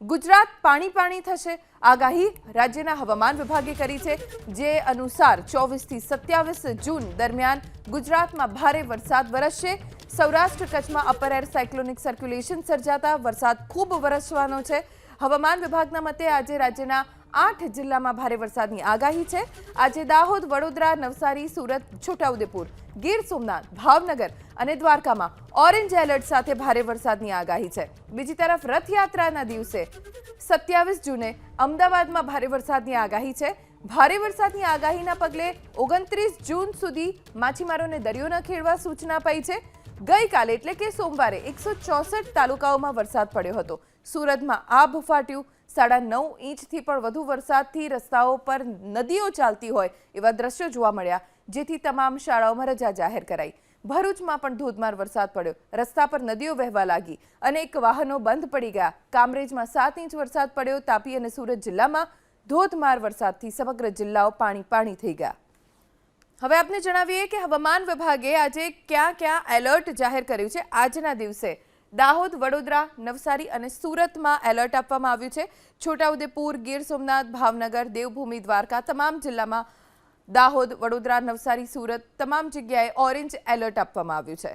ગુજરાત પાણી પાણી થશે. આગાહી રાજ્યના હવામાન વિભાગે કરી છે. જે અનુસાર ચોવીસથી સત્યાવીસ જૂન દરમિયાન ગુજરાતમાં ભારે વરસાદ વરસશે. સૌરાષ્ટ્ર કચ્છમાં અપર એર સાયક્લોનિક સર્ક્યુલેશન સર્જાતા વરસાદ ખૂબ વરસવાનો છે. હવામાન વિભાગના મતે આજે રાજ્યના આઠ જિલ્લામાં ભારે વરસાદની આગાહી છે. આજે દાહોદ, વડોદરા, નવસારી, સુરત, છોટાઉદેપુર, ગીર સોમનાથ, ભાવનગર અને દ્વારકામાં ઓરેન્જ એલર્ટ સાથે ભારે વરસાદની આગાહી છે. બીજી તરફ રથયાત્રાના દિવસે સત્યાવીસ જૂને અમદાવાદમાં ભારે વરસાદની આગાહી છે. ભારે વરસાદની આગાહીના પગલે ઓગણત્રીસ જૂન સુધી માછીમારોને દરિયો ન ખેડવા સૂચના અપાઈ છે. ગઈકાલે એટલે કે સોમવારે એકસો ચોસઠ તાલુકાઓમાં વરસાદ પડ્યો હતો. સુરતમાં આભ ફાટ્યું સાડા નવ ઇંચથી પણ વધુ વરસાદથી રસ્તાઓ પર નદીઓ ચાલતી હોય એવા દ્રશ્યો જોવા મળ્યા, જેથી તમામ શાળાઓમાં રજા જાહેર કરાઈ. ભરૂચમાં પણ ધોધમાર વરસાદ પડ્યો. રસ્તા પર નદીઓ વહેવા લાગી અનેક વાહનો બંધ પડી ગયા. કામરેજમાં સાત ઇંચ વરસાદ પડ્યો. તાપી અને સુરત જિલ્લામાં ધોધમાર વરસાદથી સમગ્ર જિલ્લાઓ પાણી પાણી થઈ ગયા. હવે આપને જણાવીએ કે હવામાન વિભાગે આજે ક્યાં ક્યાં એલર્ટ જાહેર કર્યું છે. આજના દિવસે દાહોદ, વડોદરા, નવસારી અને સુરતમાં એલર્ટ આપવામાં આવ્યું છે. છોટાઉદેપુર, ગીર સોમનાથ, ભાવનગર, દેવભૂમિ, દ્વારકા તમામ જિલ્લામાં દાહોદ, વડોદરા, નવસારી, સુરત તમામ જગ્યાએ ઓરેન્જ એલર્ટ આપવામાં આવ્યું છે.